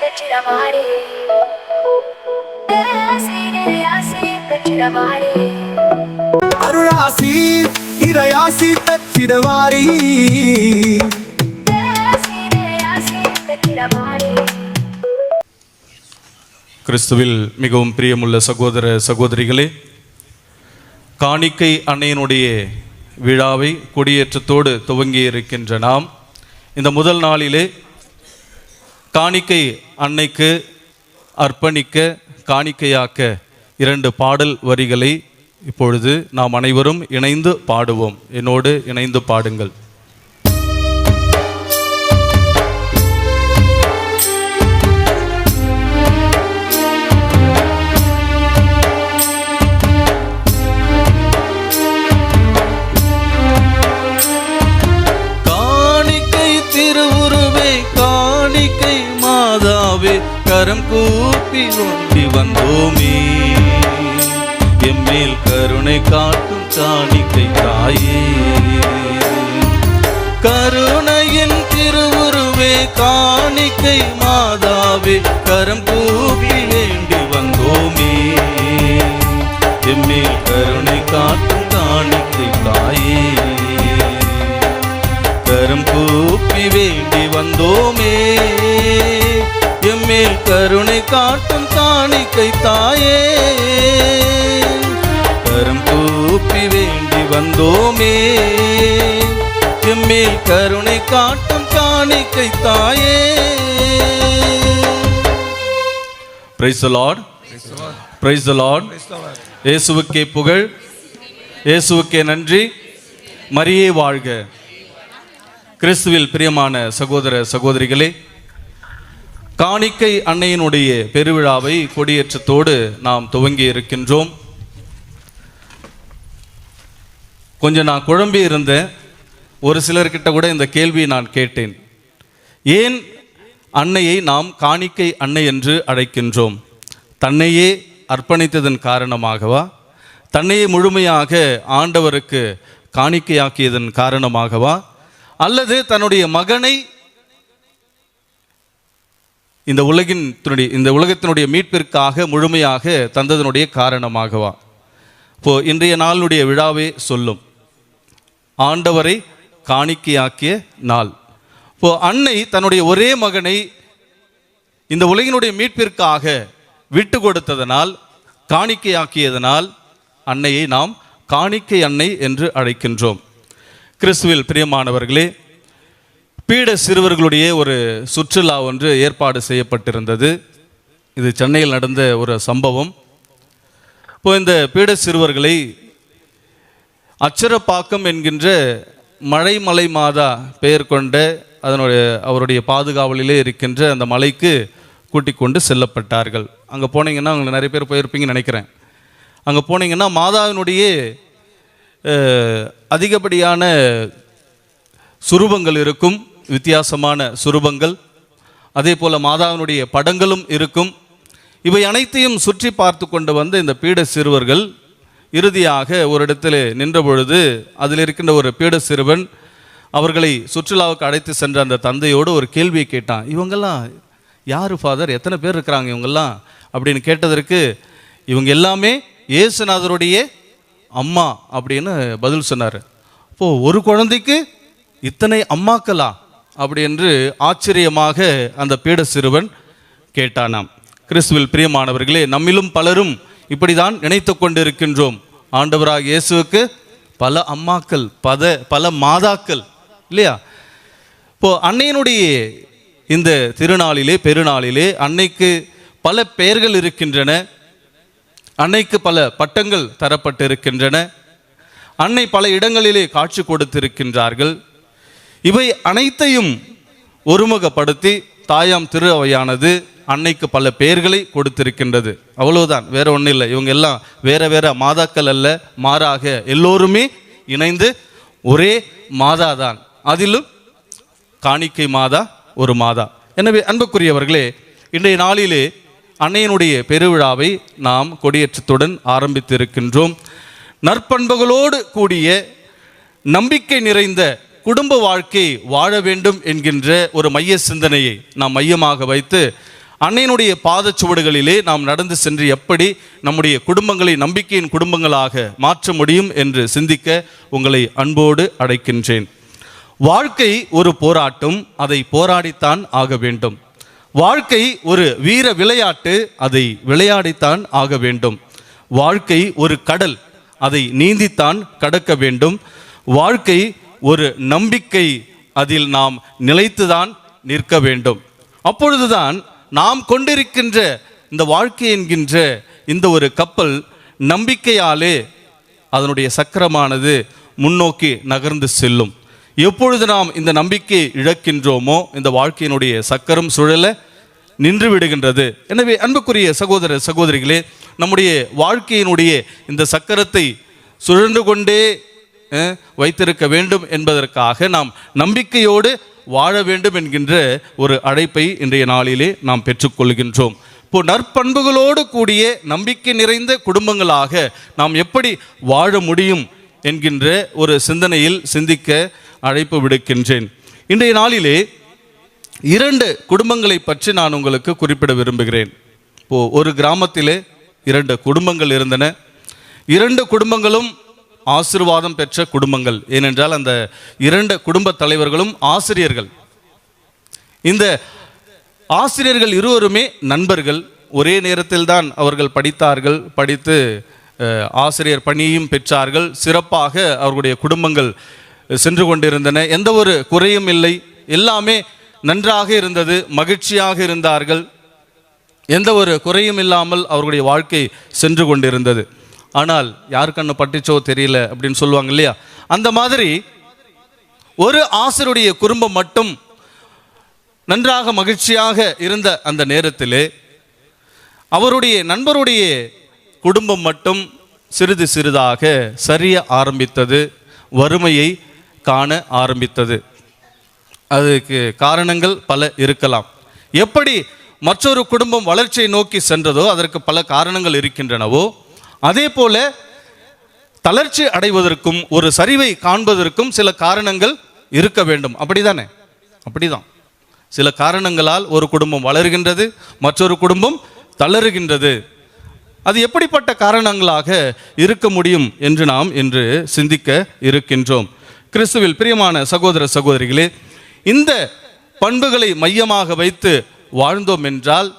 பெற்றிடமாறே அருளாசி இறையாசி பெற்றிடவாரி கிறிஸ்துவில் மிகவும் பிரியமுள்ள சகோதர சகோதரிகளே காணிக்கை அன்னையினுடைய விழாவை கொடியேற்றத்தோடு துவங்கி இருக்கின்ற நாம் இந்த முதல் நாளிலே காணிக்கை அன்னைக்கு அர்ப்பணிக்க காணிக்கையாக்க இரண்டு பாடல் வரிகளை இப்பொழுது நாம் அனைவரும் இணைந்து பாடுவோம். என்னோடு இணைந்து பாடுங்கள். கரம் கூப்பி ஒண்டி வந்தோமே. எம்மேல் கருணை காட்டும் காணிக்கை தாயே. கருணையின் திருவுருவே காணிக்கை மாதாவே கரம் கூப்பி வேண்டி வந்தோமே. எம்மேல் கருணை காட்டும் காணிக்கை தாயே. கருணை காட்டும் காணிக்கை தாயே. கரம் கூப்பி வேண்டி வந்தோமே. எம்மேல் கருணை காட்டும் காணிக்கை தாயே. பிரைஸ் லார்ட் பிரைஸ் லார்ட் இயேசுவுக்கே புகழ். இயேசுவுக்கே நன்றி. மரியே வாழ்க. கிறிஸ்துவில் பிரியமான சகோதர சகோதரிகளே காணிக்கை அன்னையினுடைய பெருவிழாவை கொடியேற்றத்தோடு நாம் துவங்கி இருக்கின்றோம். கொஞ்சம் நான் குழம்பி இருந்தேன். ஒரு சிலர்கிட்ட கூட இந்த கேள்வியை நான் கேட்டேன். ஏன் அன்னையை நாம் காணிக்கை அன்னை என்று அழைக்கின்றோம்? தன்னையே அர்ப்பணித்ததன் காரணமாகவா? தன்னையே முழுமையாக ஆண்டவருக்கு காணிக்கையாக்கியதன் காரணமாகவா? அல்லது தன்னுடைய மகனை இந்த உலகின் இந்த உலகத்தினுடைய மீட்பிற்காக முழுமையாக தந்ததனுடைய காரணமாகவா? இப்போ இன்றைய நாளுடைய விழாவே சொல்லும். ஆண்டவரை காணிக்கையாக்கிய நாள். இப்போ அன்னை தன்னுடைய ஒரே மகனை இந்த உலகினுடைய மீட்பிற்காக விட்டு கொடுத்ததனால் காணிக்கையாக்கியதனால் அன்னையை நாம் காணிக்கை அன்னை என்று அழைக்கின்றோம். கிறிஸ்துவில் பிரியமானவர்களே பீட சிறுவர்களுடைய ஒரு சுற்றுலா ஒன்று ஏற்பாடு செய்யப்பட்டிருந்தது. இது சென்னையில் நடந்த ஒரு சம்பவம். இப்போ இந்த பீட சிறுவர்களை அச்சரப்பாக்கம் என்கின்ற மழைமலை மாதா பெயர் கொண்ட அதனுடைய அவருடைய பாதுகாவலிலே இருக்கின்ற அந்த மலைக்கு கூட்டிக் கொண்டு செல்லப்பட்டார்கள். அங்கே போனீங்கன்னா அவங்க நிறைய பேர் போயிருப்பீங்கன்னு நினைக்கிறேன். அங்கே போனீங்கன்னா மாதாவினுடைய அதிகப்படியான சுரூபங்கள் இருக்கும். வித்தியாசமான சுரூபங்கள். அதே போல் மாதாவினுடைய படங்களும் இருக்கும். இவை அனைத்தையும் சுற்றி பார்த்து கொண்டு வந்த இந்த பீட சிறுவர்கள் இறுதியாக ஒரு இடத்துல நின்ற பொழுது அதில் இருக்கின்ற ஒரு பீட சிறுவன் அவர்களை சுற்றுலாவுக்கு அழைத்து சென்ற அந்த தந்தையோடு ஒரு கேள்வியை கேட்டான். இவங்கெல்லாம் யார் ஃபாதர் எத்தனை பேர் இருக்கிறாங்க இவங்கெல்லாம்? அப்படின்னு கேட்டதற்கு இவங்க எல்லாமே இயேசுநாதருடைய அம்மா அப்படின்னு பதில் சொன்னார். இப்போது ஒரு குழந்தைக்கு இத்தனை அம்மாக்களா? அப்படி என்று ஆச்சரியமாக அந்த பீட சிறுவன் கேட்டானாம். கிறிஸ்துவில் பிரியமானவர்களே நம்மிலும் பலரும் இப்படிதான் நினைத்து கொண்டிருக்கின்றோம். ஆண்டவராக இயேசுவுக்கு பல அம்மாக்கள் பத பல மாதாக்கள் இல்லையா? இப்போ அன்னையினுடைய இந்த திருநாளிலே பெருநாளிலே அன்னைக்கு பல பெயர்கள் இருக்கின்றன. அன்னைக்கு பல பட்டங்கள் தரப்பட்டிருக்கின்றன. அன்னை பல இடங்களிலே காட்சி கொடுத்திருக்கின்றார்கள். இவை அனைத்தையும் ஒருமுகப்படுத்தி தாயாம் திரு அவையானது அன்னைக்கு பல பெயர்களை கொடுத்திருக்கின்றது. அவ்வளவுதான். வேற ஒன்றும் இல்லை. இவங்க எல்லாம் வேற வேற மாதாக்கள் அல்ல. மாறாக எல்லோருமே இணைந்து ஒரே மாதா தான் அதிலும் காணிக்கை மாதா ஒரு மாதா. எனவே அன்புக்குரியவர்களே இன்றைய நாளிலே அன்னையினுடைய பெருவிழாவை நாம் கொடியேற்றத்துடன் ஆரம்பித்திருக்கின்றோம். நற்பண்புகளோடு கூடிய நம்பிக்கை நிறைந்த குடும்ப வாழ்க்கை வாழ வேண்டும் என்கின்ற ஒரு மைய சிந்தனையை நாம் மையமாக வைத்து அன்னையினுடைய பாதச்சுவடுகளிலே நாம் நடந்து சென்று எப்படி நம்முடைய குடும்பங்களை நம்பிக்கையின் குடும்பங்களாக மாற்ற முடியும் என்று சிந்திக்க உங்களை அன்போடு அழைக்கின்றேன். வாழ்க்கை ஒரு போராட்டம் அதை போராடித்தான் ஆக வேண்டும். வாழ்க்கை ஒரு வீர விளையாட்டு அதை விளையாடித்தான் ஆக வேண்டும். வாழ்க்கை ஒரு கடல் அதை நீந்தித்தான் கடக்க வேண்டும். வாழ்க்கை ஒரு நம்பிக்கை அதில் நாம் நிலைத்துதான் நிற்க வேண்டும். அப்பொழுதுதான் நாம் கொண்டிருக்கின்ற இந்த வாழ்க்கை என்கின்ற இந்த ஒரு கப்பல் நம்பிக்கையாலே அதனுடைய சக்கரமானது முன்னோக்கி நகர்ந்து செல்லும். எப்பொழுது நாம் இந்த நம்பிக்கையை இழக்கின்றோமோ இந்த வாழ்க்கையினுடைய சக்கரம் சுழல நின்று விடுகின்றது. எனவே அன்புக்குரிய சகோதர சகோதரிகளே நம்முடைய வாழ்க்கையினுடைய இந்த சக்கரத்தை சுழன்று கொண்டே வைத்திருக்க வேண்டும் என்பதற்காக நாம் நம்பிக்கையோடு வாழ வேண்டும் என்கின்ற ஒரு அழைப்பை இன்றைய நாளிலே நாம் பெற்றுக்கொள்கின்றோம். இப்போ நற்பண்புகளோடு கூடிய நம்பிக்கை நிறைந்த குடும்பங்களாக நாம் எப்படி வாழ முடியும் என்கின்ற ஒரு சிந்தனையில் சிந்திக்க அழைப்பு விடுக்கின்றேன். இன்றைய நாளிலே இரண்டு குடும்பங்களை பற்றி நான் உங்களுக்கு குறிப்பிட விரும்புகிறேன். இப்போ ஒரு கிராமத்திலே இரண்டு குடும்பங்கள் இருந்தன. இரண்டு குடும்பங்களும் ஆசீர்வாதம் பெற்ற குடும்பங்கள். ஏனென்றால் அந்த இரண்டு குடும்ப தலைவர்களும் ஆசிரியர்கள். இந்த ஆசிரியர்கள் இருவருமே நண்பர்கள். ஒரே நேரத்தில் தான் அவர்கள் படித்தார்கள். படித்து ஆசிரியர் பணியும் பெற்றார்கள். சிறப்பாக அவர்களுடைய குடும்பங்கள் சென்று கொண்டிருந்தன. எந்த ஒரு குறையும் இல்லை. எல்லாமே நன்றாக இருந்தது. மகிழ்ச்சியாக இருந்தார்கள். எந்த ஒரு குறையும் இல்லாமல் அவர்களுடைய வாழ்க்கை சென்று கொண்டிருந்தது. ஆனால் யார் கண்ணு பட்டுச்சோ தெரியல அப்படின்னு சொல்லுவாங்க இல்லையா? அந்த மாதிரி ஒரு ஆசருடைய குடும்பம் மட்டும் நன்றாக மகிழ்ச்சியாக இருந்த அந்த நேரத்திலே அவருடைய நண்பருடைய குடும்பம் மட்டும் சிறிது சிறிதாக சரிய ஆரம்பித்தது வறுமையை காண ஆரம்பித்தது. அதுக்கு காரணங்கள் பல இருக்கலாம். எப்படி மற்றொரு குடும்பம் வளர்ச்சியை நோக்கி சென்றதோ அதற்கு பல காரணங்கள் இருக்கின்றனவோ அதே போல தளர்ச்சி அடைவதற்கும் ஒரு சரிவை காண்பதற்கும் சில காரணங்கள் இருக்க வேண்டும். அப்படிதானே? அப்படிதான். சில காரணங்களால் ஒரு குடும்பம் வளர்கின்றது மற்றொரு குடும்பம் தளருகின்றது. அது எப்படிப்பட்ட காரணங்களாக இருக்க முடியும் என்று நாம் இன்று சிந்திக்க இருக்கின்றோம். கிறிஸ்துவில் பிரியமான சகோதர சகோதரிகளே இந்த பண்புகளை மையமாக வைத்து வாழ்ந்தோம் என்றால்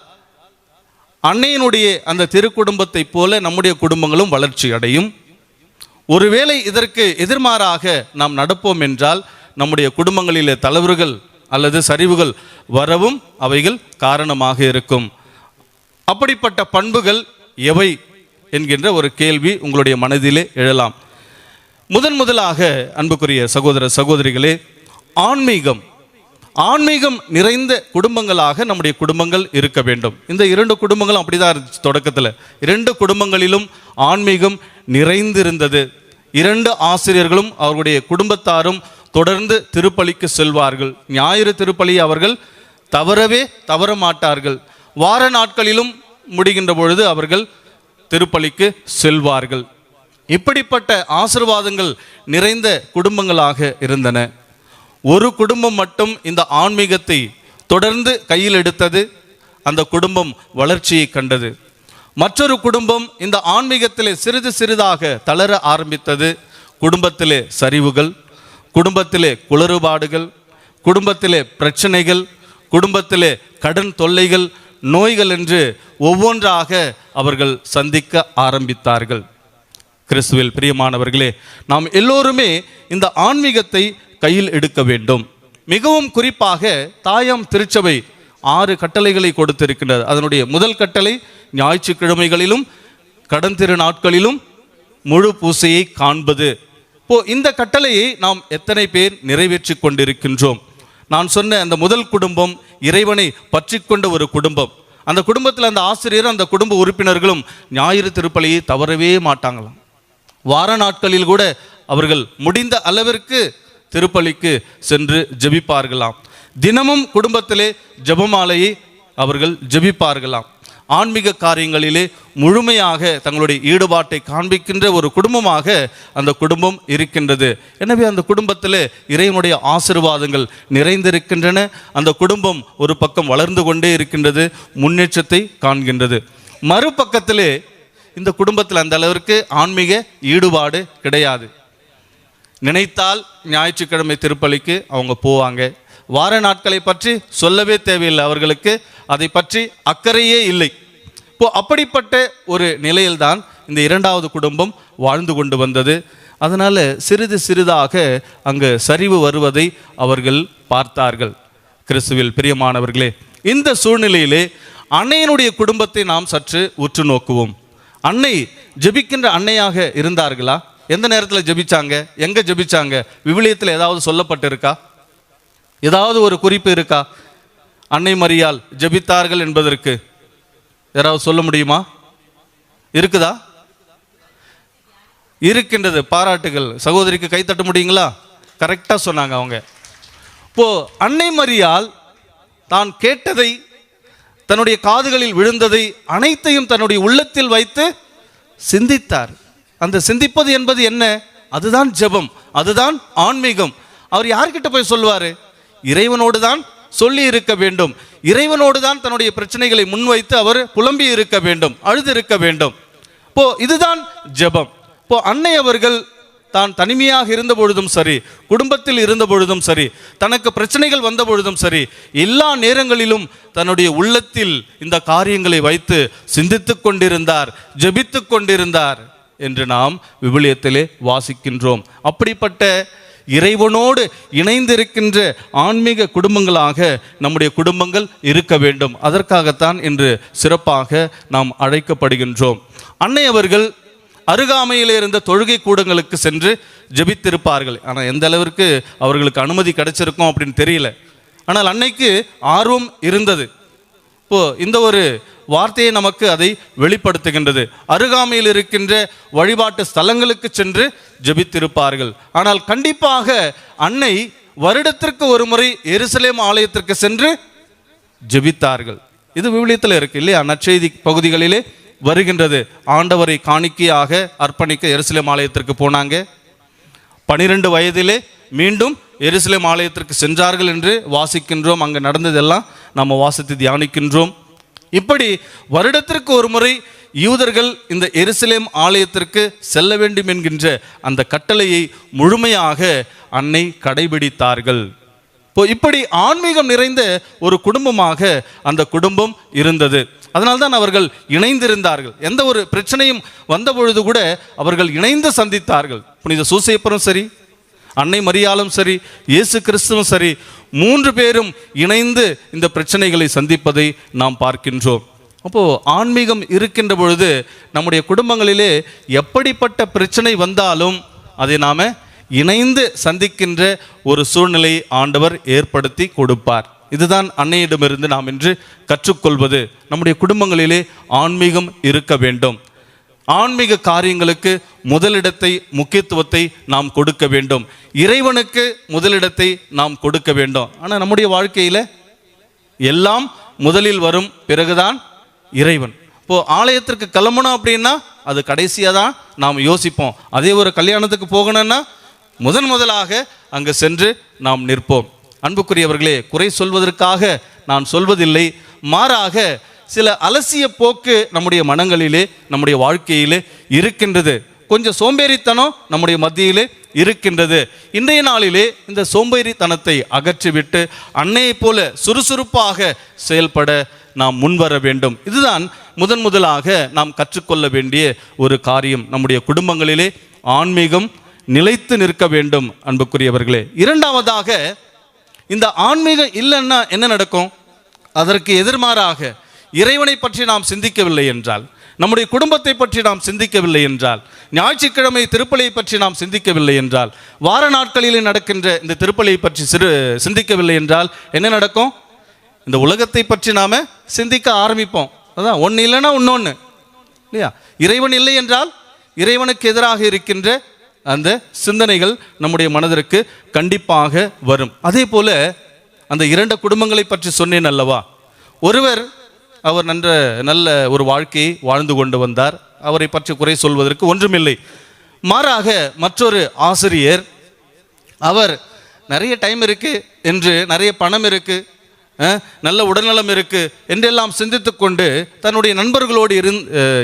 அன்னையினுடைய அந்த திருக்குடும்பத்தைப் போல நம்முடைய குடும்பங்களும் வளர்ச்சி அடையும். ஒருவேளை இதற்கு எதிர்மாறாக நாம் நடப்போம் என்றால் நம்முடைய குடும்பங்களிலே தளர்வுகள் அல்லது சரிவுகள் வரவும் அவைகள் காரணமாக இருக்கும். அப்படிப்பட்ட பண்புகள் எவை என்கின்ற ஒரு கேள்வி உங்களுடைய மனதிலே எழலாம். முதன் முதலாக அன்புக்குரிய சகோதர சகோதரிகளே ஆன்மீகம் ஆன்மீகம் நிறைந்த குடும்பங்களாக நம்முடைய குடும்பங்கள் இருக்க வேண்டும். இந்த இரண்டு குடும்பங்களும் அப்படிதான் இருந்துச்சு தொடக்கத்தில். இரண்டு குடும்பங்களிலும் ஆன்மீகம் நிறைந்திருந்தது. இரண்டு ஆசிரியர்களும் அவருடைய குடும்பத்தாரும் தொடர்ந்து திருப்பலிக்கு செல்வார்கள். ஞாயிறு திருப்பலி அவர்கள் தவறவே தவற மாட்டார்கள். வார நாட்களிலும் முடிகின்ற பொழுது அவர்கள் திருப்பலிக்கு செல்வார்கள். இப்படிப்பட்ட ஆசிர்வாதங்கள் நிறைந்த குடும்பங்களாக இருந்தன. ஒரு குடும்பம் மட்டும் இந்த ஆன்மீகத்தை தொடர்ந்து கையில் எடுத்தது அந்த குடும்பம் வளர்ச்சியை கண்டது. மற்றொரு குடும்பம் இந்த ஆன்மீகத்திலே சிறிது சிறிதாக தளர ஆரம்பித்தது குடும்பத்திலே சரிவுகள் குடும்பத்திலே குளறுபாடுகள் குடும்பத்திலே பிரச்சனைகள் குடும்பத்திலே கடன் தொல்லைகள் நோய்கள் என்று ஒவ்வொன்றாக அவர்கள் சந்திக்க ஆரம்பித்தார்கள். கிறிஸ்துவில் பிரியமானவர்களே நாம் எல்லோருமே இந்த ஆன்மீகத்தை கையில் எடுக்க வேண்டும். மிகவும் குறிப்பாக தாயாம் திருச்சபை ஆறு கட்டளைகளை கொடுத்திருக்கின்றது. அதனுடைய முதல் கட்டளை ஞாயிற்றுக்கிழமைகளிலும் கடன் திரு நாட்களிலும் முழு பூசையை காண்பது. இப்போ இந்த கட்டளையை நாம் எத்தனை பேர் நிறைவேற்றி கொண்டிருக்கின்றோம்? நான் சொன்ன அந்த முதல் குடும்பம் இறைவனை பற்றி கொண்ட ஒரு குடும்பம். அந்த குடும்பத்தில் அந்த ஆசிரியரும் அந்த குடும்ப உறுப்பினர்களும் ஞாயிறு திருப்பலியை தவறவே மாட்டாங்களாம். வார நாட்களில் கூட அவர்கள் முடிந்த அளவிற்கு திருப்பலிக்கு சென்று ஜெபிப்பார்களாம். தினமும் குடும்பத்திலே ஜெபமாலையை அவர்கள் ஜெபிப்பார்களாம். ஆன்மீக காரியங்களிலே முழுமையாக தங்களுடைய ஈடுபாட்டை காண்பிக்கின்ற ஒரு குடும்பமாக அந்த குடும்பம் இருக்கின்றது. எனவே அந்த குடும்பத்தில் இறைவனுடைய ஆசிர்வாதங்கள் நிறைந்திருக்கின்றன. அந்த குடும்பம் ஒரு பக்கம் வளர்ந்து கொண்டே இருக்கின்றது முன்னேற்றத்தை காண்கின்றது. மறுபக்கத்திலே இந்த குடும்பத்தில் அந்த அளவிற்கு ஆன்மீக ஈடுபாடு கிடையாது. நினைத்தால் ஞாயிற்றுக்கிழமை திருப்பலிக்கு அவங்க போவாங்க. வார நாட்களை பற்றி சொல்லவே தேவையில்லை அவர்களுக்கு. அதை பற்றி அக்கறையே இல்லை. இப்போ அப்படிப்பட்ட ஒரு நிலையில்தான் இந்த இரண்டாவது குடும்பம் வாழ்ந்து கொண்டு வந்தது. அதனால் சிறிது சிறிதாக அங்கு சரிவு வருவதை அவர்கள் பார்த்தார்கள். கிறிஸ்துவில் பிரியமானவர்களே இந்த சூழ்நிலையிலே அன்னையனுடைய குடும்பத்தை நாம் சற்று உற்று நோக்குவோம். அன்னை ஜெபிக்கின்ற அன்னையாக இருந்தார்களா? எந்த நேரத்தில் ஜபிச்சாங்க? எங்கே ஜெபிச்சாங்க? விவிலியத்தில் ஏதாவது சொல்லப்பட்டிருக்கா? ஏதாவது ஒரு குறிப்பு இருக்கா? அன்னை மரியால் ஜெபித்தார்கள் என்பதற்கு. யாராவது சொல்ல முடியுமா? இருக்குதா? இருக்கின்றது. பாராட்டுகள். சகோதரிக்கு கை தட்ட முடியுங்களா? கரெக்டாக சொன்னாங்க அவங்க. இப்போ அன்னை மரியால் தான் கேட்டதை தன்னுடைய காதுகளில் விழுந்ததை அனைத்தையும் தன்னுடைய உள்ளத்தில் வைத்து சிந்தித்தார். அந்த சிந்திப்பது என்பது என்ன? அதுதான் ஜெபம் அதுதான் ஆன்மீகம். அவர் யார்கிட்ட போய் சொல்லுவார்? இறைவனோடு தான் சொல்லி இருக்க வேண்டும். இறைவனோடு தான் தன்னுடைய பிரச்சனைகளை முன்வைத்து அவர் புலம்பி இருக்க வேண்டும் அழுது இருக்க வேண்டும். இப்போ இதுதான் ஜெபம். இப்போ அன்னை அவர்கள் தான் தனிமையாக இருந்த பொழுதும் சரி குடும்பத்தில் இருந்த பொழுதும் சரி தனக்கு பிரச்சனைகள் வந்த பொழுதும் சரி எல்லா நேரங்களிலும் தன்னுடைய உள்ளத்தில் இந்த காரியங்களை வைத்து சிந்தித்து கொண்டிருந்தார் ஜபித்து கொண்டிருந்தார். என்று நாம் விவிலியத்திலே வாசிக்கின்றோம். அப்படிப்பட்ட இறைவனோடு இணைந்திருக்கின்ற ஆன்மீக குடும்பங்களாக நம்முடைய குடும்பங்கள் இருக்க வேண்டும். அதற்காகத்தான் இன்று சிறப்பாக நாம் அழைக்கப்படுகின்றோம். அன்னை அவர்கள் அருகாமையில் இருந்த தொழுகை கூடங்களுக்கு சென்று ஜெபித்திருப்பார்கள். ஆனால் எந்த அளவிற்கு அவர்களுக்கு அனுமதி கிடைச்சிருக்கும் அப்படின்னு தெரியல. ஆனால் அன்னைக்கு ஆர்வம் இருந்தது. இப்போ இந்த ஒரு வார்த்தையை நமக்கு அதை வெளிப்படுத்துகின்றது. அருகாமையில் இருக்கின்ற வழிபாட்டு ஸ்தலங்களுக்கு சென்று ஜெபித்திருப்பார்கள். ஆனால் கண்டிப்பாக அன்னை வருடத்திற்கு ஒரு முறை எருசலேம் ஆலயத்திற்கு சென்று ஜெபித்தார்கள். இது விவிலியத்தில் இருக்கு இல்லையா? நற்செய்தி பகுதிகளிலே வருகின்றது. ஆண்டவரை காணிக்கையாக அர்ப்பணிக்க எருசலேம் ஆலயத்திற்கு போனாங்க. பனிரெண்டு வயதிலே மீண்டும் எருசலேம் ஆலயத்திற்கு சென்றார்கள் என்று வாசிக்கின்றோம். அங்கே நடந்ததெல்லாம் நம்ம வாசித்து தியானிக்கின்றோம். இப்படி வருடத்திற்கு ஒரு முறை யூதர்கள் இந்த எருசலேம் ஆலயத்திற்கு செல்ல வேண்டும் என்கின்ற அந்த கட்டளையை முழுமையாக அன்னை கடைபிடித்தார்கள். இப்போ இப்படி ஆன்மீகம் நிறைந்த ஒரு குடும்பமாக அந்த குடும்பம் இருந்தது. அதனால்தான் அவர்கள் இணைந்திருந்தார்கள். எந்த ஒரு பிரச்சனையும் வந்த பொழுது கூட அவர்கள் இணைந்து சந்தித்தார்கள். புனித சூசைப்பரும் சரி அன்னை மரியாளும் சரி இயேசு கிறிஸ்துவும் சரி மூன்று பேரும் இணைந்து இந்த பிரச்சனைகளை சந்திப்பதை நாம் பார்க்கின்றோம். அப்போ ஆன்மீகம் இருக்கின்ற பொழுது நம்முடைய குடும்பங்களிலே எப்படிப்பட்ட பிரச்சனை வந்தாலும் அதை நாம் இணைந்து சந்திக்கின்ற ஒரு சூழ்நிலை ஆண்டவர் ஏற்படுத்தி கொடுப்பார். இதுதான் அன்னையிடமிருந்து நாம் இன்று கற்றுக்கொள்வது. நம்முடைய குடும்பங்களிலே ஆன்மீகம் இருக்க வேண்டும். ஆன்மீக காரியங்களுக்கு முதலிடத்தை முக்கியத்துவத்தை நாம் கொடுக்க வேண்டும். இறைவனுக்கு முதலிடத்தை நாம் கொடுக்க வேண்டும். ஆனால் நம்முடைய வாழ்க்கையில் எல்லாம் முதலில் வரும் பிறகுதான் இறைவன். இப்போ ஆலயத்திற்கு கிளம்பணும் அப்படின்னா அது கடைசியாக தான் நாம் யோசிப்போம். அதே ஒரு கல்யாணத்துக்கு போகணும்னா முதன் முதலாக அங்கு சென்று நாம் நிற்போம். அன்புக்குரியவர்களே குறை சொல்வதற்காக நான் சொல்வதில்லை. மாறாக சில அலசிய போக்கு நம்முடைய மனங்களிலே நம்முடைய வாழ்க்கையிலே இருக்கின்றது. கொஞ்சம் சோம்பேறித்தனம் நம்முடைய மத்தியிலே இருக்கின்றது. இன்றைய நாளிலே இந்த சோம்பேறித்தனத்தை அகற்றிவிட்டு அன்னையைப் போல சுறுசுறுப்பாக செயல்பட நாம் முன்வர வேண்டும். இதுதான் முதன் முதலாக நாம் கற்றுக்கொள்ள வேண்டிய ஒரு காரியம். நம்முடைய குடும்பங்களிலே ஆன்மீகம் நிலைத்து நிற்க வேண்டும் அன்புக்குரியவர்களே. இரண்டாவதாக இந்த ஆன்மீகம் இல்லைன்னா என்ன நடக்கும்? அதற்கு எதிர்மாறாக இறைவனை பற்றி நாம் சிந்திக்கவில்லை என்றால் நம்முடைய குடும்பத்தை பற்றி நாம் சிந்திக்கவில்லை என்றால் ஞாயிற்றுக்கிழமை திருப்பலியை பற்றி நாம் சிந்திக்கவில்லை என்றால் வார நாட்களிலே நடக்கின்ற இந்த திருப்பலியை பற்றி சிறு சிந்திக்கவில்லை என்றால் என்ன நடக்கும்? இந்த உலகத்தை பற்றி நாம் சிந்திக்க ஆரம்பிப்போம். அதான் ஒன்று இல்லைன்னா இன்னொன்று இல்லையா? இறைவன் இல்லை என்றால் இறைவனுக்கு எதிராக இருக்கின்ற அந்த சிந்தனைகள் நம்முடைய மனதிற்கு கண்டிப்பாக வரும். அதே போல அந்த இரண்டு குடும்பங்களை பற்றி சொன்னேன் அல்லவா? ஒருவர் அவர் நன்ற நல்ல ஒரு வாழ்க்கையை வாழ்ந்து கொண்டு வந்தார். அவரை பற்றி குறை சொல்வதற்கு ஒன்றுமில்லை. மாறாக மற்றொரு ஆசிரியர் அவர் நிறைய டைம் இருக்குது என்று நிறைய பணம் இருக்குது நல்ல உடல்நலம் இருக்குது என்றெல்லாம் சிந்தித்து கொண்டு தன்னுடைய நண்பர்களோடு இருந்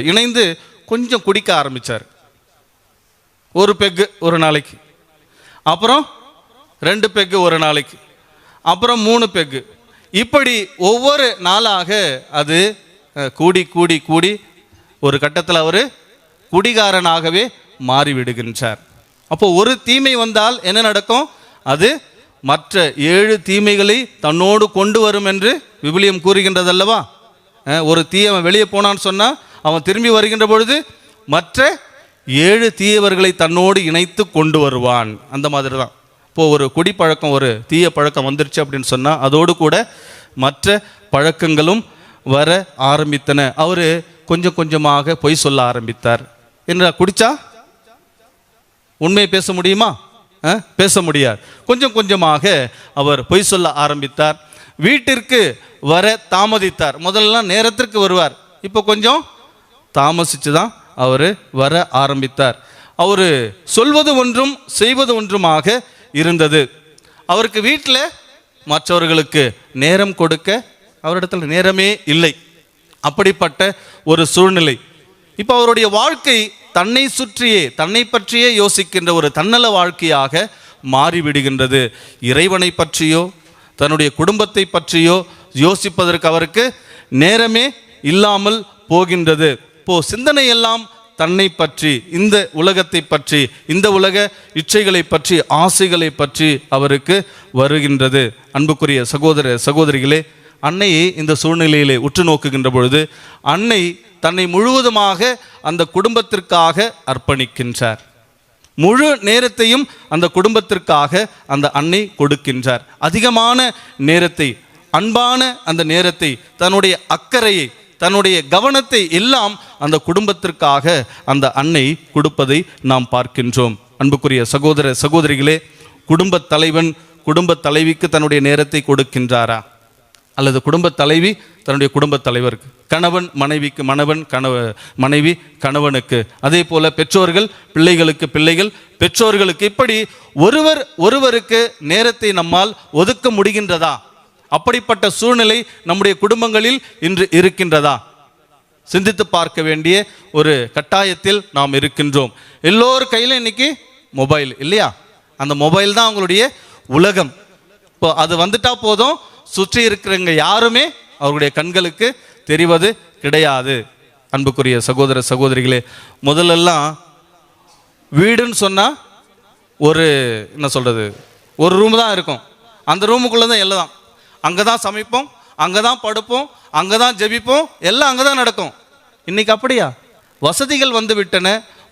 இணைந்து கொஞ்சம் குடிக்க ஆரம்பிச்சார். ஒரு பெக்கு ஒரு நாளைக்கு. அப்புறம் ரெண்டு பெக்கு ஒரு நாளைக்கு. அப்புறம் மூணு பெக்கு இப்படி ஒவ்வொரு நாளாக அது கூடி கூடி கூடி ஒரு கட்டத்தில் அவர் குடிகாரனாகவே மாறிவிடுகின்றார். அப்போ ஒரு தீமை வந்தால் என்ன நடக்கும்? அது மற்ற ஏழு தீமைகளை தன்னோடு கொண்டு வரும் என்று விபிலியம் கூறுகின்றதல்லவா? அல்லவா ஒரு தீயவன் வெளியே போனான்னு சொன்னால் அவன் திரும்பி வருகின்ற பொழுது மற்ற ஏழு தீயவர்களை தன்னோடு இணைத்து கொண்டு வருவான். அந்த மாதிரி தான் இப்போ ஒரு குடிப்பழக்கம் ஒரு தீய பழக்கம் வந்துருச்சு அப்படின்னு சொன்னால் அதோடு கூட மற்ற பழக்கங்களும் வர ஆரம்பித்தன. அவர் கொஞ்சம் கொஞ்சமாக பொய் சொல்ல ஆரம்பித்தார். என்ன குடிச்சா? உண்மையை பேச முடியுமா? பேச முடியாது. கொஞ்சம் கொஞ்சமாக அவர் பொய் சொல்ல ஆரம்பித்தார். வீட்டிற்கு வர தாமதித்தார். முதல்லலாம் நேரத்திற்கு வருவார். இப்போ கொஞ்சம் தாமசித்து தான் அவர் வர ஆரம்பித்தார். அவர் சொல்வது ஒன்றும் செய்வது ஒன்றுமாக இருந்தது. அவருக்கு வீட்டில் மற்றவர்களுக்கு நேரம் கொடுக்க அவரிடத்தில் நேரமே இல்லை. அப்படிப்பட்ட ஒரு சூழ்நிலை. இப்போ அவருடைய வாழ்க்கை தன்னை சுற்றியே தன்னை பற்றியே யோசிக்கின்ற ஒரு தன்னல வாழ்க்கையாக மாறிவிடுகின்றது. இறைவனை பற்றியோ தன்னுடைய குடும்பத்தை பற்றியோ யோசிப்பதற்கு அவருக்கு நேரமே இல்லாமல் போகின்றது. இப்போ சிந்தனை எல்லாம் தன்னை பற்றி இந்த உலகத்தை பற்றி இந்த உலக இச்சைகளை பற்றி ஆசைகளை பற்றி அவருக்கு வருகின்றது. அன்புக்குரிய சகோதர சகோதரிகளே அன்னையை இந்த சூழ்நிலையிலே உற்று நோக்குகின்ற பொழுது அன்னை தன்னை முழுவதுமாக அந்த குடும்பத்திற்காக அர்ப்பணிக்கின்றார். முழு நேரத்தையும் அந்த குடும்பத்திற்காக அந்த அன்னை கொடுக்கின்றார். அதிகமான நேரத்தை அன்பான அந்த நேரத்தை தன்னுடைய அக்கறையை தன்னுடைய கவனத்தை எல்லாம் அந்த குடும்பத்திற்காக அந்த அன்னை கொடுப்பதை நாம் பார்க்கின்றோம். அன்புக்குரிய சகோதர சகோதரிகளே குடும்பத் தலைவன் குடும்பத் தலைவிக்கு தன்னுடைய நேரத்தை கொடுக்கின்றாரா? அல்லது குடும்பத் தலைவி தன்னுடைய குடும்பத் தலைவருக்கு? கணவன் மனைவிக்கு மணவன் கணவ மனைவி கணவனுக்கு. அதே போல பெற்றோர்கள் பிள்ளைகளுக்கு பிள்ளைகள் பெற்றோர்களுக்கு இப்படி ஒருவர் ஒருவருக்கு நேரத்தை நம்மால் ஒதுக்க முடிகின்றதா? அப்படிப்பட்ட சூழ்நிலை நம்முடைய குடும்பங்களில் இன்று இருக்கின்றதா? சிந்தித்து பார்க்க வேண்டிய ஒரு கட்டாயத்தில் நாம் இருக்கின்றோம். எல்லோர் கையிலும் இன்னைக்கு மொபைல் இல்லையா? அந்த மொபைல் தான் அவங்களுடைய உலகம். இப்போ அது வந்துட்டா போதும் சுற்றி இருக்கிறவங்க யாருமே அவருடைய கண்களுக்கு தெரிவது கிடையாது. அன்புக்குரிய சகோதர சகோதரிகளே முதல்லலாம் வீடுன்னு சொன்னால் ஒரு என்ன சொல்கிறது ஒரு ரூம் தான் இருக்கும். அந்த ரூமுக்குள்ளே தான் எல்லாம் தான் அங்கே தான் சமைப்போம் அங்கே தான் படுப்போம் அங்கே தான் ஜெபிப்போம் எல்லாம் அங்கே தான் நடக்கும். இன்னைக்கு அப்படியா? வசதிகள் வந்து விட்டன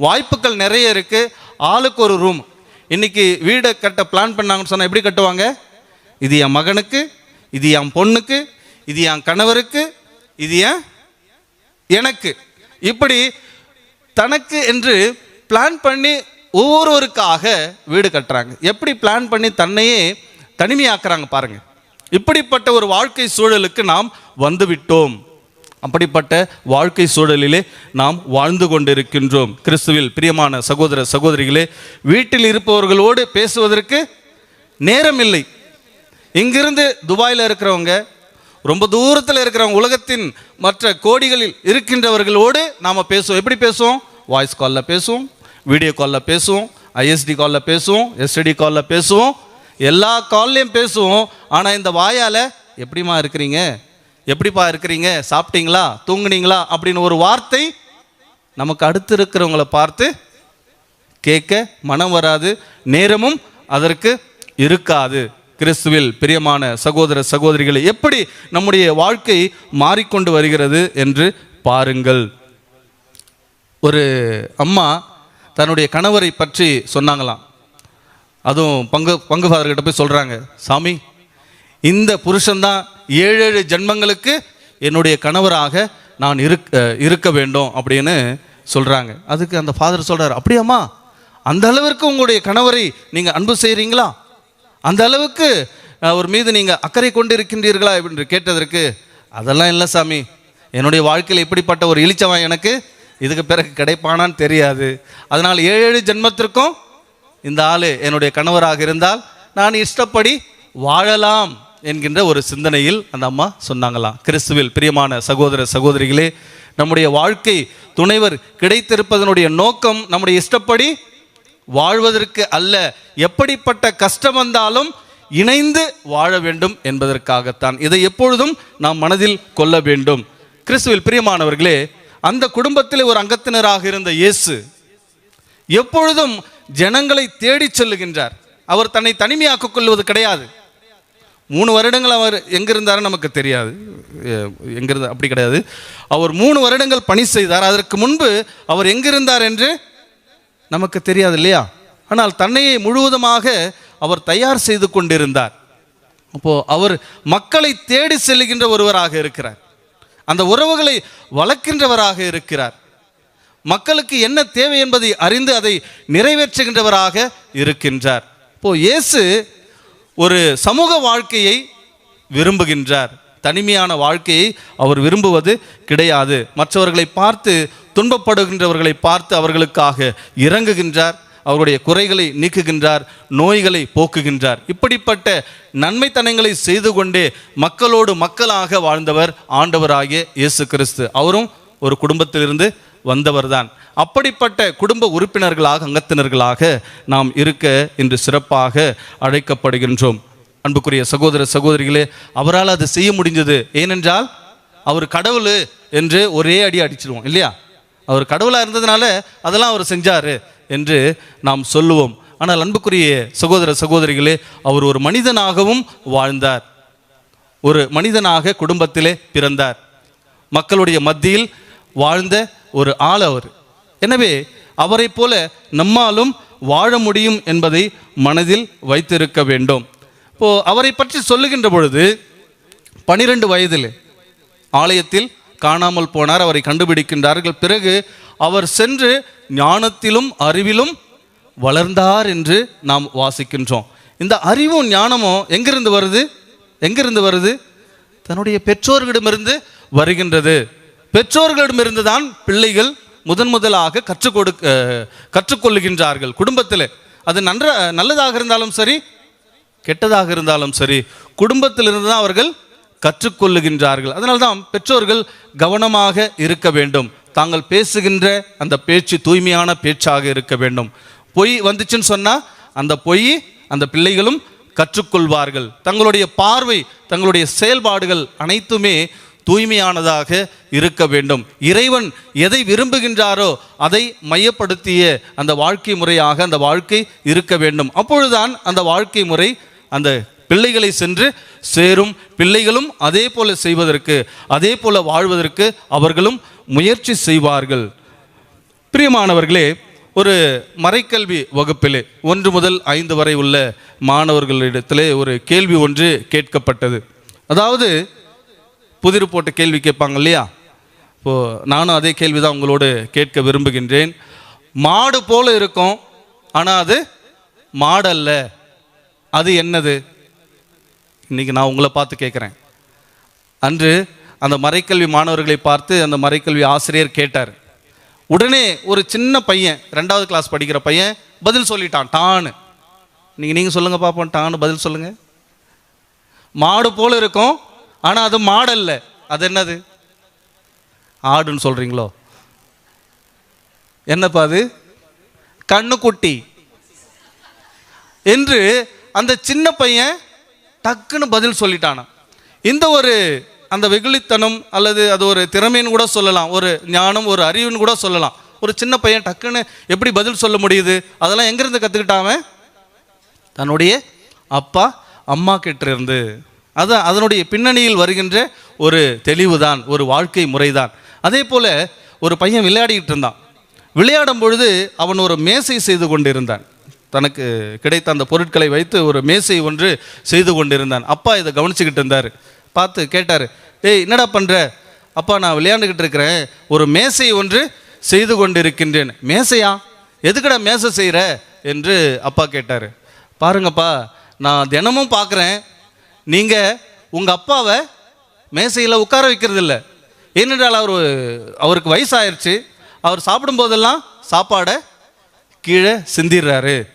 வாய்ப்புகள் நிறைய இருக்குது ஆளுக்கு ஒரு ரூம் இன்னைக்கு வீடை கட்ட பிளான் பண்ணாங்கன்னு சொன்னால் எப்படி கட்டுவாங்க? இது என் மகனுக்கு இது என் பொண்ணுக்கு இது என் கணவருக்கு இது என் எனக்கு. இப்படி தனக்கு என்று பிளான் பண்ணி ஒவ்வொருவருக்காக வீடு கட்டுறாங்க. எப்படி பிளான் பண்ணி தன்னையே தனிமையாக்குறாங்க பாருங்கள் இப்படிப்பட்ட ஒரு வாழ்க்கை சூழலுக்கு நாம் வந்துவிட்டோம். அப்படிப்பட்ட வாழ்க்கை சூழலிலே நாம் வாழ்ந்து கொண்டிருக்கின்றோம். கிறிஸ்துவில் பிரியமான சகோதர சகோதரிகளே வீட்டில் இருப்பவர்களோடு பேசுவதற்கு நேரம் இல்லை இங்கிருந்து துபாயில் இருக்கிறவங்க ரொம்ப தூரத்தில் இருக்கிறவங்க உலகத்தின் மற்ற கோடிகளில் இருக்கின்றவர்களோடு நாம் பேசுவோம். எப்படி பேசுவோம்? வாய்ஸ் காலில் பேசுவோம் வீடியோ காலில் பேசுவோம் ஐஎஸ்டி காலில் பேசுவோம் எஸ்டி காலில் பேசுவோம் எல்லா கால்லையும் பேசுவோம் ஆனால் இந்த வாயால் எப்படிம்மா இருக்கிறீங்க? எப்படிப்பா இருக்கிறீங்க? சாப்பிட்டீங்களா? தூங்குனீங்களா? அப்படின்னு ஒரு வார்த்தை நமக்கு அடுத்து இருக்கிறவங்கள பார்த்து கேட்க மனம் வராது நேரமும் அதற்கு இருக்காது. கிறிஸ்துவில் பிரியமான சகோதர சகோதரிகளை எப்படி நம்முடைய வாழ்க்கை மாறிக்கொண்டு வருகிறது என்று பாருங்கள். ஒரு அம்மா தன்னுடைய கணவரை பற்றி சொன்னாங்களாம். அதுவும் பங்கு பங்கு ஃபாதர்கிட்ட போய் சொல்கிறாங்க சாமி இந்த புருஷன்தான் ஏழு ஏழு ஜென்மங்களுக்கு என்னுடைய கணவராக நான் இருக்க இருக்க வேண்டும் அப்படின்னு சொல்கிறாங்க அதுக்கு அந்த ஃபாதர் சொல்கிறார் அப்படியாம்மா அந்த அளவிற்கு உங்களுடைய கணவரை நீங்கள் அன்பு செய்கிறீங்களா அந்த அளவுக்கு அவர் மீது நீங்கள் அக்கறை கொண்டு இருக்கின்றீர்களா என்று கேட்டதற்கு அதெல்லாம் இல்லை சாமி என்னுடைய வாழ்க்கையில் இப்படிப்பட்ட ஒரு இழிச்சவன் எனக்கு இதுக்கு பிறகு கிடைப்பானான்னு தெரியாது. அதனால் ஏழு ஏழு ஜென்மத்திற்கும் இந்த ஆள் என்னுடைய கணவராக இருந்தால் நான் இஷ்டப்படி வாழலாம் என்கின்ற ஒரு சிந்தனையில் அந்த அம்மா சொன்னாங்களாம். கிறிஸ்துவில் பிரியமான சகோதர சகோதரிகளே நம்முடைய வாழ்க்கை துணைவர் கிடைத்திருப்பதனுடைய நோக்கம் நம்முடைய இஷ்டப்படி வாழ்வதற்கு அல்ல. எப்படிப்பட்ட கஷ்டம் வந்தாலும் இணைந்து வாழ வேண்டும் என்பதற்காகத்தான். இதை எப்பொழுதும் நாம் மனதில் கொள்ள வேண்டும். கிறிஸ்துவில் பிரியமானவர்களே அந்த குடும்பத்திலே ஒரு அங்கத்தினராக இருந்த இயேசு எப்பொழுதும் ஜனங்களை தேடிச் செல்லுகின்றார். அவர் தன்னை தனிமையாக்கிக் கொள்வது கிடையாது. மூணு வருடங்கள் அவர் எங்கிருந்தாரு நமக்கு தெரியாது. எ- எங்கிருந்த அப்படி கிடையாது. அவர் மூணு வருடங்கள் பணி செய்தார். அதற்கு முன்பு அவர் எங்கிருந்தார் என்று நமக்கு தெரியாது இல்லையா? ஆனால் தன்னையை முழுவதுமாக அவர் தயார் செய்து கொண்டிருந்தார். அப்போ அவர் மக்களை தேடி செல்லுகின்ற ஒருவராக இருக்கிறார். அந்த உறவுகளை வளர்க்கின்றவராக இருக்கிறார். மக்களுக்கு என்ன தேவை என்பதை அறிந்து அதை நிறைவேற்றுகின்றவராக இருக்கின்றார். இப்போ இயேசு ஒரு சமூக வாழ்க்கையை விரும்புகின்றார். தனிமையான வாழ்க்கையை அவர் விரும்புவது கிடையாது. மற்றவர்களை பார்த்து துன்பப்படுகின்றவர்களை பார்த்து அவர்களுக்காக இறங்குகின்றார். அவருடைய குறைகளை நீக்குகின்றார் நோய்களை போக்குகின்றார். இப்படிப்பட்ட நன்மைத்தனங்களை செய்து கொண்டே மக்களோடு மக்களாக வாழ்ந்தவர் ஆண்டவராகிய இயேசு கிறிஸ்து. அவரும் ஒரு குடும்பத்திலிருந்து வந்தவர்தான். அப்படிப்பட்ட குடும்ப உறுப்பினர்களாக அங்கத்தினர்களாக நாம் இருக்க இன்று சிறப்பாக அழைக்கப்படுகின்றோம். அன்புக்குரிய சகோதர சகோதரிகளே அவரால் அது செய்ய முடிஞ்சது. ஏனென்றால் அவர் கடவுள் என்று ஒரே அடி அடிச்சிருவோம் இல்லையா? அவர் கடவுளாக இருந்ததுனால அதெல்லாம் அவர் செஞ்சார் என்று நாம் சொல்லுவோம். ஆனால் அன்புக்குரிய சகோதர சகோதரிகளே அவர் ஒரு மனிதனாகவும் வாழ்ந்தார். ஒரு மனிதனாக குடும்பத்திலே பிறந்தார். மக்களுடைய மத்தியில் வாழ்ந்த ஒரு ஆள் அவர். எனவே அவரைப் போல நம்மாலும் வாழ முடியும் என்பதை மனதில் வைத்திருக்க வேண்டும். இப்போ அவரை பற்றி சொல்லுகின்ற பொழுது பனிரெண்டு வயதில் ஆலயத்தில் காணாமல் போனார் அவரை கண்டுபிடிக்கின்றார்கள். பிறகு அவர் சென்று ஞானத்திலும் அறிவிலும் வளர்ந்தார் என்று நாம் வாசிக்கின்றோம். இந்த அறிவும் ஞானமும் எங்கிருந்து வருது? எங்கிருந்து வருது? தன்னுடைய பெற்றோர்களிடமிருந்து வருகின்றது. பெற்றோர்களிடமிருந்து தான் பிள்ளைகள் முதன் முதலாக கற்றுக் கொடுக்க கற்றுக்கொள்ளுகின்றார்கள் குடும்பத்தில் அது நன்ற நல்லதாக இருந்தாலும் சரி கெட்டதாக இருந்தாலும் சரி குடும்பத்திலிருந்து தான் அவர்கள் கற்றுக்கொள்ளுகின்றார்கள் அதனால்தான் பெற்றோர்கள் கவனமாக இருக்க வேண்டும். தாங்கள் பேசுகின்ற அந்த பேச்சு தூய்மையான பேச்சாக இருக்க வேண்டும். பொய் வந்துச்சுன்னு சொன்னால் அந்த பொய் அந்த பிள்ளைகளும் கற்றுக்கொள்வார்கள் தங்களுடைய பார்வை தங்களுடைய செயல்பாடுகள் அனைத்துமே தூய்மையானதாக இருக்க வேண்டும். இறைவன் எதை விரும்புகின்றாரோ அதை மையப்படுத்திய அந்த வாழ்க்கை முறையாக அந்த வாழ்க்கை இருக்க வேண்டும். அப்பொழுதுதான் அந்த வாழ்க்கை முறை அந்த பிள்ளைகளை சென்று சேரும். பிள்ளைகளும் அதே போல செய்வதற்கு அதே போல வாழ்வதற்கு அவர்களும் முயற்சி செய்வார்கள். பிரியமானவர்களே ஒரு மறைக்கல்வி வகுப்பிலே ஒன்று முதல் ஐந்து வரை உள்ள மாணவர்களிடத்திலே ஒரு கேள்வி ஒன்று கேட்கப்பட்டது. அதாவது புதிர் போட்ட கேள்வி கேட்பாங்க இல்லையா? இப்போது நானும் அதே கேள்வி தான் உங்களோடு கேட்க விரும்புகின்றேன். மாடு போல இருக்கும் ஆனால் அது மாடல்ல. அது என்னது? இன்னைக்கு நான் உங்களை பார்த்து கேட்குறேன். அன்று அந்த மறைக்கல்வி மாணவர்களை பார்த்து அந்த மறைக்கல்வி ஆசிரியர் கேட்டார். உடனே ஒரு சின்ன பையன் ரெண்டாவது கிளாஸ் படிக்கிற பையன் பதில் சொல்லிட்டான் டான்னு. நீங்கள் நீங்கள் சொல்லுங்கள் பார்ப்போம் டான்னு பதில் சொல்லுங்கள் மாடு போல இருக்கும் ஆனால் அது மாடல்ல. அது என்னது? ஆடுன்னு சொல்கிறீங்களோ என்னப்பா அது? கண்ணுக்குட்டி. என்று அந்த சின்ன பையன் டக்குன்னு பதில் சொல்லிட்டானா இந்த ஒரு அந்த வெகுளித்தனம் அல்லது அது ஒரு திறமைன்னு கூட சொல்லலாம். ஒரு ஞானம் ஒரு அறிவுன்னு கூட சொல்லலாம். ஒரு சின்ன பையன் டக்குன்னு எப்படி பதில் சொல்ல முடியுது? அதெல்லாம் எங்கேருந்து கற்றுக்கிட்டாவன் தன்னுடைய அப்பா அம்மா கிட்ட இருந்து. அது அதனுடைய பின்னணியில் வருகின்ற ஒரு தெளிவு தான் ஒரு வாழ்க்கை முறைதான். அதே போல் ஒரு பையன் விளையாடிக்கிட்டு இருந்தான். விளையாடும் பொழுது அவன் ஒரு மேசை செய்து கொண்டிருந்தான். தனக்கு கிடைத்த அந்த பொருட்களை வைத்து ஒரு மேசை ஒன்று செய்து கொண்டிருந்தான். அப்பா இதை கவனிச்சுக்கிட்டு இருந்தார். பார்த்து கேட்டார் ஏய் என்னடா பண்ணுற அப்பா நான் விளையாண்டுக்கிட்டு இருக்கிறேன். ஒரு மேசை ஒன்று செய்து கொண்டிருக்கின்றேன். மேசையா? எதுக்கடா மேசை செய்கிற என்று அப்பா கேட்டார். பாருங்கப்பா நான் தினமும் பார்க்குறேன். நீங்கள் உங்கள் அப்பாவை மேசையில் உட்கார வைக்கிறது இல்லை ஏனென்றால் அவர் அவருக்கு வயசாயிருச்சு. அவர் சாப்பிடும்போதெல்லாம் சாப்பாடை கீழே சிந்திடுறாரு.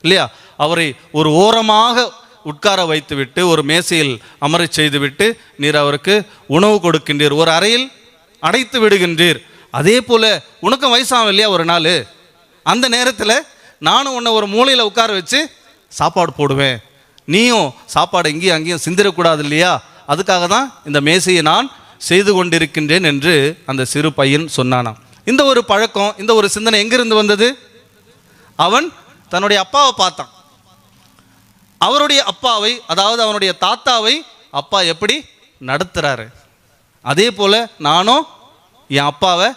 இல்லையா? அவரை ஒரு ஓரமாக உட்கார வைத்துவிட்டு ஒரு மேசையில் அமரச் செய்துவிட்டு நீர் அவருக்கு உணவு கொடுக்கின்றீர். ஒரு அறையில் அடைத்து விடுகின்றீர். அதே போல் உனக்கும் வயசாகும் இல்லையா ஒரு நாள்? அந்த நேரத்தில் நானும் உன்னை ஒரு மூலையில் உட்கார வச்சு சாப்பாடு போடுவேன். நீயும் சாப்பாடு இங்கேயும் அங்கேயும் சிந்திடக்கூடாது இல்லையா அதுக்காக தான் இந்த மேசையை நான் செய்து கொண்டிருக்கின்றேன் என்று அந்த சிறு பையன் சொன்னானாம். இந்த ஒரு பழக்கம் இந்த ஒரு சிந்தனை எங்கிருந்து வந்தது? அவன் தன்னுடைய அப்பாவை பார்த்தான். அவருடைய அப்பாவை அதாவது அவனுடைய தாத்தாவை அப்பா எப்படி நடத்துகிறாரு அதே போல் நானும் என் அப்பாவை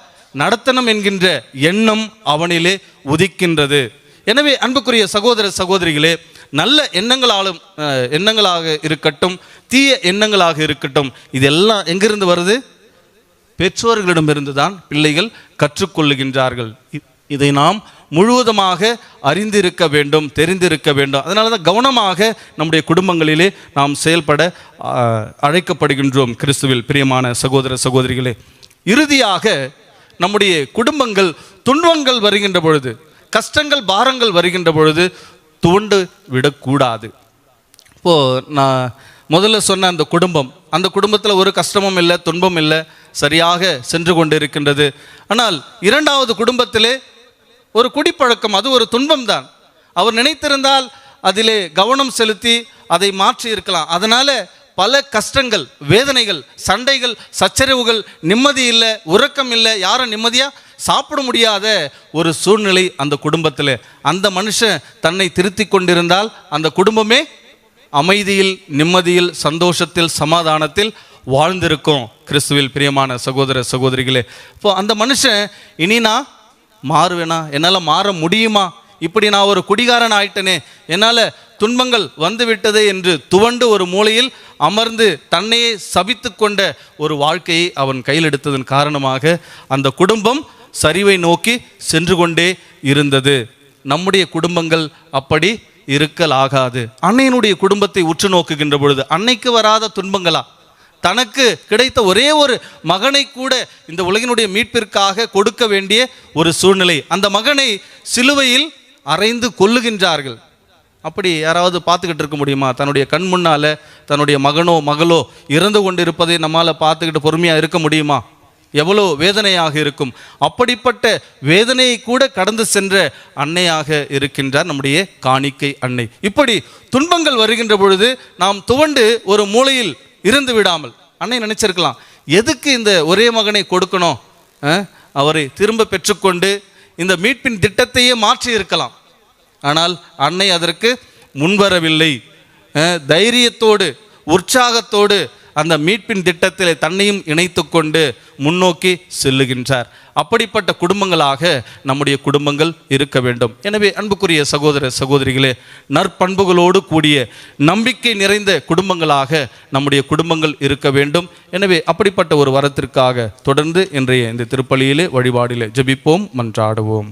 நடத்தணும் என்கின்ற எண்ணம் அவனிலே உதிக்கின்றது. எனவே அன்புக்குரிய சகோதர சகோதரிகளே நல்ல எண்ணங்களாலும் எண்ணங்களாக இருக்கட்டும் தீய எண்ணங்களாக இருக்கட்டும் இதெல்லாம் எங்கிருந்து வருது? பெற்றோர்களிடமிருந்து தான் பிள்ளைகள் கற்றுக்கொள்ளுகின்றார்கள். இதை நாம் முழுவதுமாக அறிந்திருக்க வேண்டும் தெரிந்திருக்க வேண்டும். அதனால தான் கவனமாக நம்முடைய குடும்பங்களிலே நாம் செயல்பட அழைக்கப்படுகின்றோம் கிறிஸ்துவில். பிரியமான சகோதர சகோதரிகளே இறுதியாக நம்முடைய குடும்பங்கள் துன்பங்கள் வருகின்ற பொழுது கஷ்டங்கள் பாரங்கள் வருகின்ற பொழுது துவண்டு விடக்கூடாது. இப்போது நான் முதல்ல சொன்ன அந்த குடும்பம் அந்த குடும்பத்தில் ஒரு கஷ்டமும் இல்லை துன்பம் இல்லை சரியாக சென்று கொண்டு இருக்கின்றது ஆனால் இரண்டாவது குடும்பத்திலே ஒரு குடிப்பழக்கம் அது ஒரு துன்பம் தான் அவர் நினைத்திருந்தால் அதிலே கவனம் செலுத்தி அதை மாற்றி இருக்கலாம். அதனால் பல கஷ்டங்கள் வேதனைகள் சண்டைகள் சச்சரவுகள் நிம்மதி இல்லை உறக்கம் இல்லை யாரும் நிம்மதியாக சாப்பிட முடியாத ஒரு சூழ்நிலை அந்த குடும்பத்தில். அந்த மனுஷன் தன்னை திருத்தி கொண்டிருந்தால் அந்த குடும்பமே அமைதியில் நிம்மதியில் சந்தோஷத்தில் சமாதானத்தில் வாழ்ந்திருக்கும். கிறிஸ்துவில் பிரியமான சகோதர சகோதரிகளே இப்போ அந்த மனுஷன் இனி நான் மாறுவேனா? என்னால் மாற முடியுமா? இப்படி நான் ஒரு குடிகாரன் ஆயிட்டனே என்னால் துன்பங்கள் வந்துவிட்டதே என்று துவண்டு ஒரு மூலையில் அமர்ந்து தன்னையே சபித்து கொண்ட ஒரு வாழ்க்கையை அவன் கையில் எடுத்ததன் காரணமாக அந்த குடும்பம் சரிவை நோக்கி சென்று கொண்டே இருந்தது. நம்முடைய குடும்பங்கள் அப்படி இருக்கலாகாது. அன்னையினுடைய குடும்பத்தை உற்று நோக்குகின்ற பொழுது அன்னைக்கு வராத துன்பங்களா? தனக்கு கிடைத்த ஒரே ஒரு மகனை கூட இந்த உலகினுடைய மீட்பிற்காக கொடுக்க வேண்டிய ஒரு சூழ்நிலை. அந்த மகனை சிலுவையில் அறைந்து கொல்லுகின்றார்கள். அப்படி யாராவது பார்த்துக்கிட்டு இருக்க முடியுமா? தன்னுடைய கண் முன்னால தன்னுடைய மகனோ மகளோ இறந்து கொண்டிருப்பதை நம்மால் பார்த்துக்கிட்டு பொறுமையாக இருக்க முடியுமா? எவ்வளோ வேதனையாக இருக்கும். அப்படிப்பட்ட வேதனையை கூட கடந்து சென்ற அன்னையாக இருக்கின்றார் நம்முடைய காணிக்கை அன்னை. இப்படி துன்பங்கள் வருகின்ற பொழுது நாம் துவண்டு ஒரு மூலையில் இருந்து விடாமல் அன்னை நினைச்சிருக்கலாம் எதுக்கு இந்த ஒரே மகனை கொடுக்கணும்? அவரை திரும்ப பெற்றுக்கொண்டு இந்த மீட்பின் திட்டத்தையே மாற்றி இருக்கலாம். ஆனால் அன்னை அதற்கு முன்வரவில்லை. தைரியத்தோடு உற்சாகத்தோடு அந்த மீட்பின் திட்டத்தில் தன்னையும் இணைத்து கொண்டு முன்னோக்கி செல்லுகின்றார். அப்படிப்பட்ட குடும்பங்களாக நம்முடைய குடும்பங்கள் இருக்க வேண்டும். எனவே அன்புக்குரிய சகோதர சகோதரிகளே நற்பண்புகளோடு கூடிய நம்பிக்கை நிறைந்த குடும்பங்களாக நம்முடைய குடும்பங்கள் இருக்க வேண்டும். எனவே அப்படிப்பட்ட ஒரு வரத்திற்காக தொடர்ந்து இன்றைய இந்த திருப்பலியிலே வழிபாடிலே ஜபிப்போம் மன்றாடுவோம்.